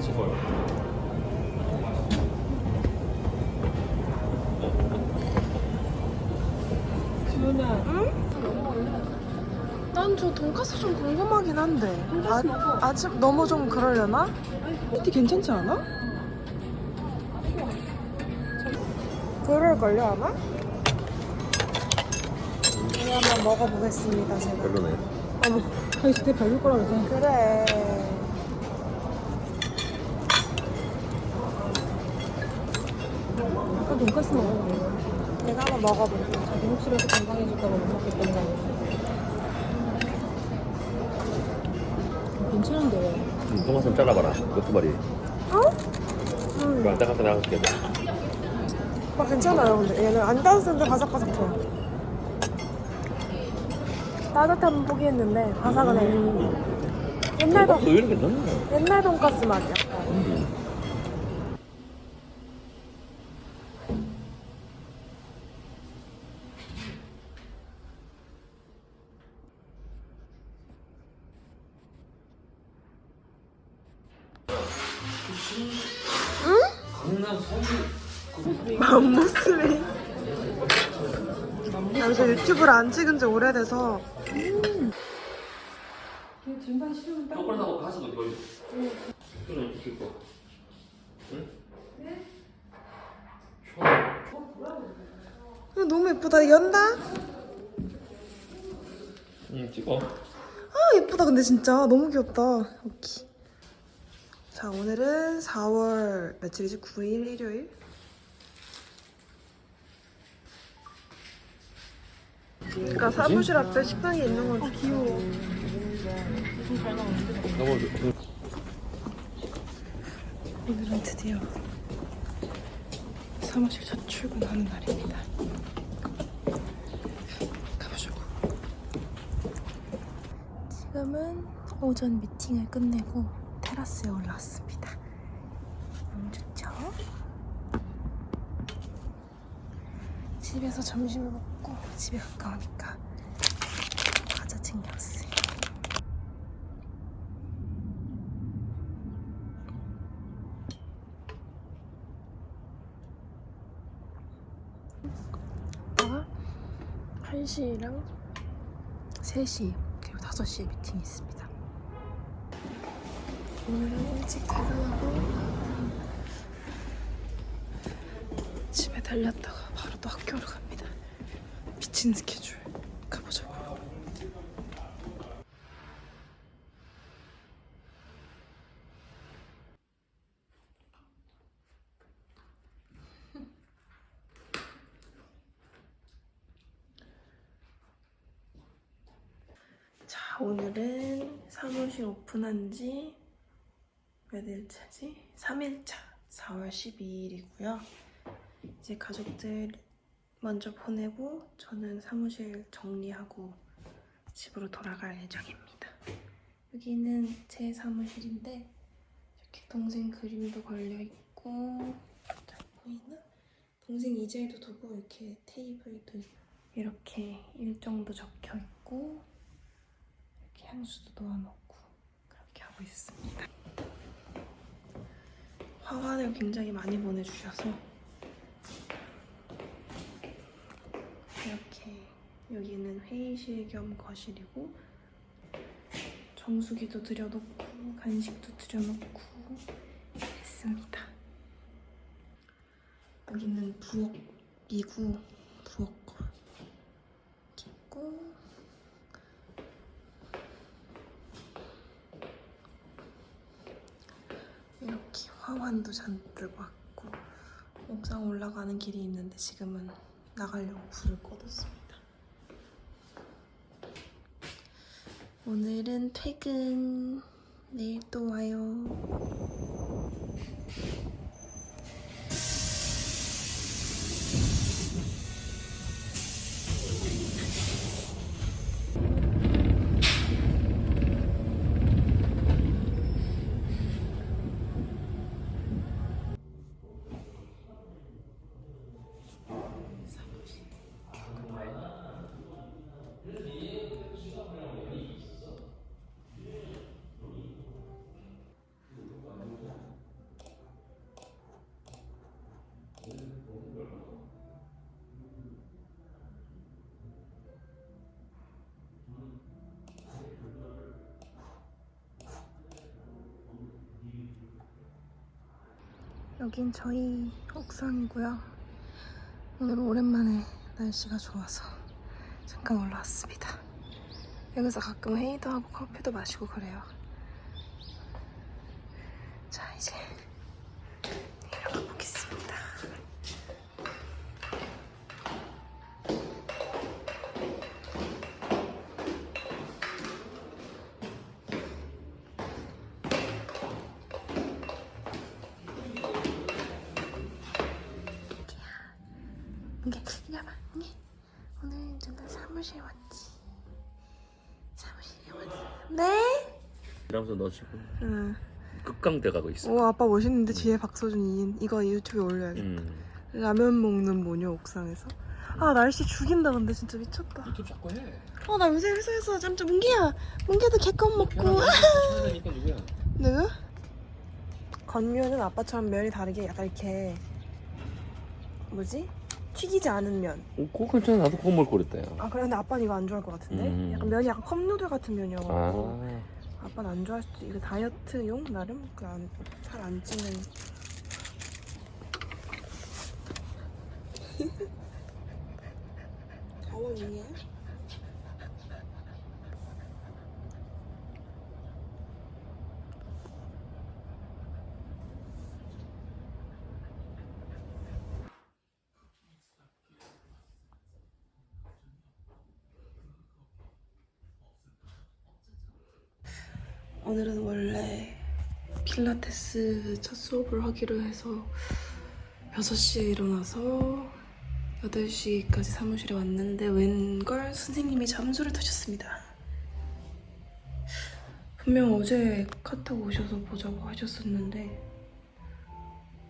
찍어요. 난저 돈까스 좀 궁금하긴 한데 아, 아직 너무 좀 그러려나? 근데 괜찮지 않아? 그럴걸요 아마? 이거 한번 먹어보겠습니다 제가 별로네. 어머 아니 진짜 별로 거라 그래 그래 아까 돈까스 먹어. 내가 한번 먹어볼게 자기 혹시라도 건강해질까봐 못 먹겠다는 거? 괜찮은데 왜? 음, 통화 좀 잘라봐라. 이것도 말이. 어? 음, 그럼 따뜻하게 나갈게. 막 괜찮아요 근데 얘는 안 따뜻한데 바삭바삭해요 따뜻하면 포기했는데 바삭은 해 옛날 돈또 이렇게. 옛날 돈까스 맛이야 약간. 음. 맘모스리 여기서 유튜브를 안 찍은 지 오래돼서 초콜릿하고 가스도 더 있어. 이거는 시킬 거. 이거 너무 예쁘다 연다? 응, 찍어. 아 예쁘다 근데 진짜 너무 귀엽다 여기 자 오늘은 4월 며칠이지? 9일 일요일? 그러니까 사무실 앞에 식당이 있는 건 귀여워. 너무 오늘은 드디어 사무실 첫 출근하는 날입니다. 가보자고. 지금은 오전 미팅을 끝내고 테라스에 올라왔습니다. 너무 좋죠? 집에서 점심을 먹고 집에 가까우니까 과자 챙겨왔어요. 이따가 1시랑 3시 그리고 5시에 미팅이 있습니다 오늘은 일찍 퇴근하고 집에 달렸다가 바로 또 학교를 갑니다. 미친 스케줄. 가보자고. 자, 오늘은 사무실 오픈한 지 몇 일차지? 3일차. 4월 12일이고요. 이제 가족들 먼저 보내고 저는 사무실 정리하고 집으로 돌아갈 예정입니다. 여기는 제 사무실인데 이렇게 동생 그림도 걸려 있고 잘 보이나? 동생 이젤도 두고 이렇게 테이블도 이렇게 일정도 적혀 있고 이렇게 향수도 놓아놓고 그렇게 하고 있습니다. 화환을 굉장히 많이 보내주셔서 이렇게 여기는 회의실 겸 거실이고 정수기도 들여놓고 간식도 들여놓고 했습니다. 여기는 부엌이고 부엌 이렇게 있고 화환도 잔뜩 왔고 옥상 올라가는 길이 있는데 지금은 나가려고 불을 꺼뒀습니다. 오늘은 퇴근. 내일 또 와요. 여긴 저희 옥상이고요. 오늘 오랜만에 날씨가 좋아서 잠깐 올라왔습니다. 여기서 가끔 회의도 하고 커피도 마시고 그래요. 자, 이제 내려가 보겠습니다. 이게 이거 봐 이게 오늘 누나 사무실 왔지 사무실에 왔어 네? 이러면서 너 지금 응. 극강대 가고 있어. 오 아빠 멋있는데 뒤에 박서준 이 이거 유튜브에 올려야겠다 음. 라면 먹는 모녀 옥상에서 아 날씨 죽인다 근데 진짜 미쳤다 유튜브 자꾸 해. 어 나 요새 회사에서 잠깐 문기야 문기도 개껌 먹고 누구야? 누구? 건면은 아빠처럼 면이 다르게 약간 이렇게 뭐지? 튀기지 않은 면 어, 그거 괜찮아. 나도 그거 먹을 거랬다. 야. 아 그래 근데 아빠는 이거 안 좋아할 것 같은데 음. 약간 면이 약간 컵누들 같은 면이어가지고 아. 아빠는 안 좋아할 수도 이거 다이어트용? 나름? 그살안 찌는. 자원이야? 오늘은 원래 필라테스 첫 수업을 하기로 해서 6시에 일어나서 8시까지 사무실에 왔는데 웬걸 선생님이 잠수를 타셨습니다. 분명 어제 카톡 오셔서 보자고 하셨었는데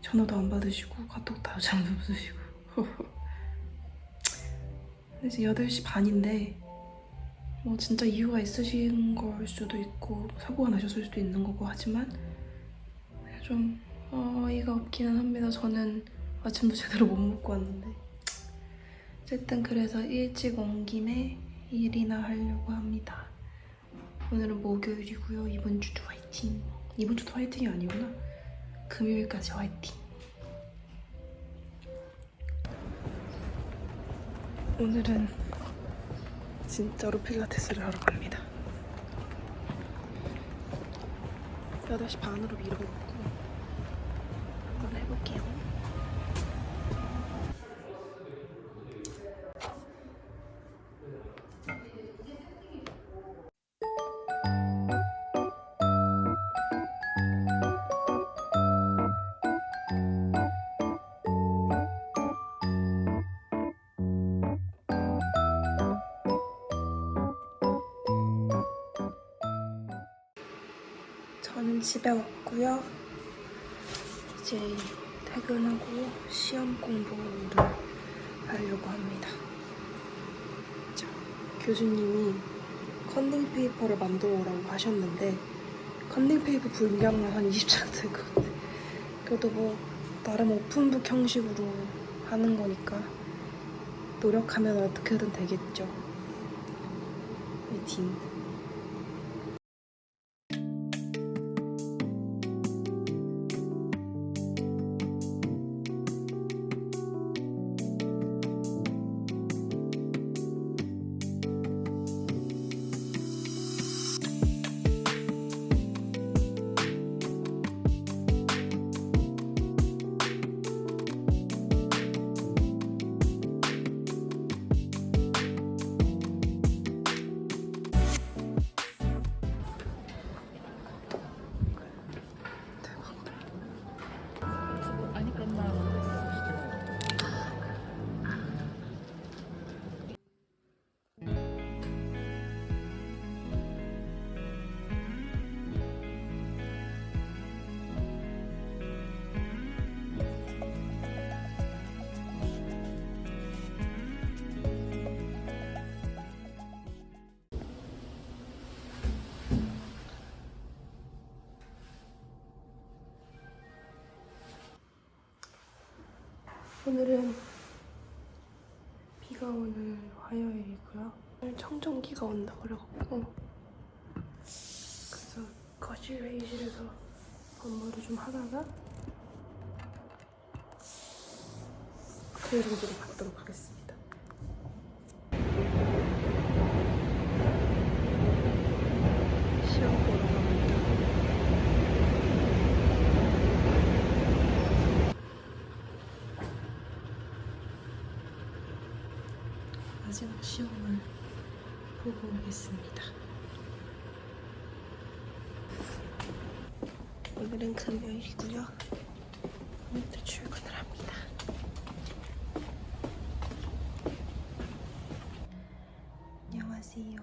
전화도 안 받으시고 카톡 답장도 없으시고 근데 이제 8시 반인데 뭐 진짜 이유가 있으신 걸 수도 있고 사고가 나셨을 수도 있는 거고 하지만 좀 어이가 없기는 합니다. 저는 아침도 제대로 못 먹고 왔는데 어쨌든 그래서 일찍 온 김에 일이나 하려고 합니다. 오늘은 목요일이고요. 이번 주도 화이팅. 이번 주도 화이팅이 아니구나. 금요일까지 화이팅. 오늘은 진짜로 필라테스를 하러 갑니다. 8시 반으로 미뤄놓고 한번 해볼게요. 저는 집에 왔고요. 이제 퇴근하고 시험 공부를 하려고 합니다. 자, 교수님이 컨닝 페이퍼를 만들어 오라고 하셨는데 컨닝 페이퍼 분량은 한 20장 될것 같아. 그래도 뭐 나름 오픈북 형식으로 하는 거니까 노력하면 어떻게든 되겠죠. 화이팅. 오늘은 비가 오는 화요일이고요. 오늘 청정기가 온다 그래갖고 그래서 거실 회의실에서 업무를 좀 하다가 그 정도로 받도록 하겠습니다. 시험을 보고 오겠습니다. 오늘은 금요일이고요. 오늘도 출근을 합니다. 안녕하세요.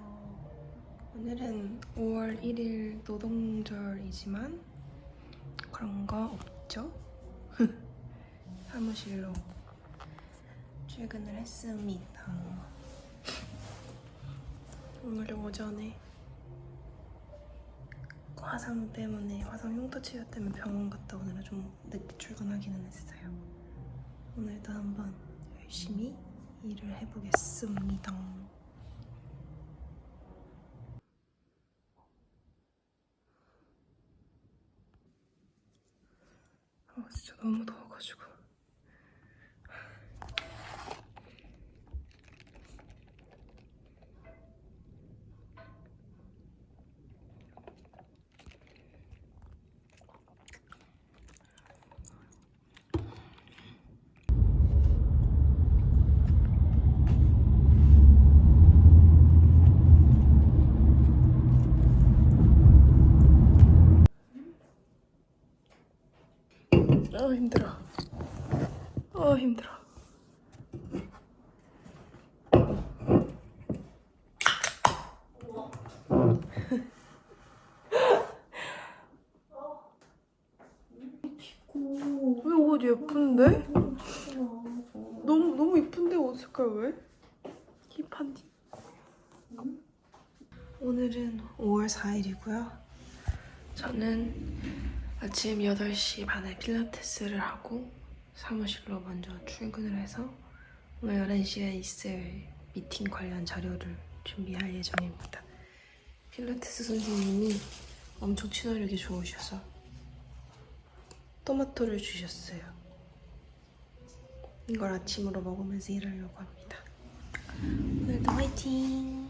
오늘은 5월 1일 노동절이지만 그런 거 없죠? 사무실로 출근을 했습니다. 오늘 오전에 화상 때문에 화상 흉터 치료 때문에 병원 갔다 오느라 좀 늦게 출근하기는 했어요. 오늘도 한번 열심히 일을 해보겠습니다. 아 진짜 너무 더워가지고. 아 힘들어. 아 힘들어. 왜 옷 예쁜데? 너무 너무 예쁜데 옷 색깔 왜? 힙한디. 오늘은 5월 4일이고요. 저는 아침 8시 반에 필라테스를 하고 사무실로 먼저 출근을 해서 오늘 11시에 있을 미팅 관련 자료를 준비할 예정입니다. 필라테스 선생님이 엄청 친화력이 좋으셔서 토마토를 주셨어요. 이걸 아침으로 먹으면서 일하려고 합니다. 오늘도 화이팅!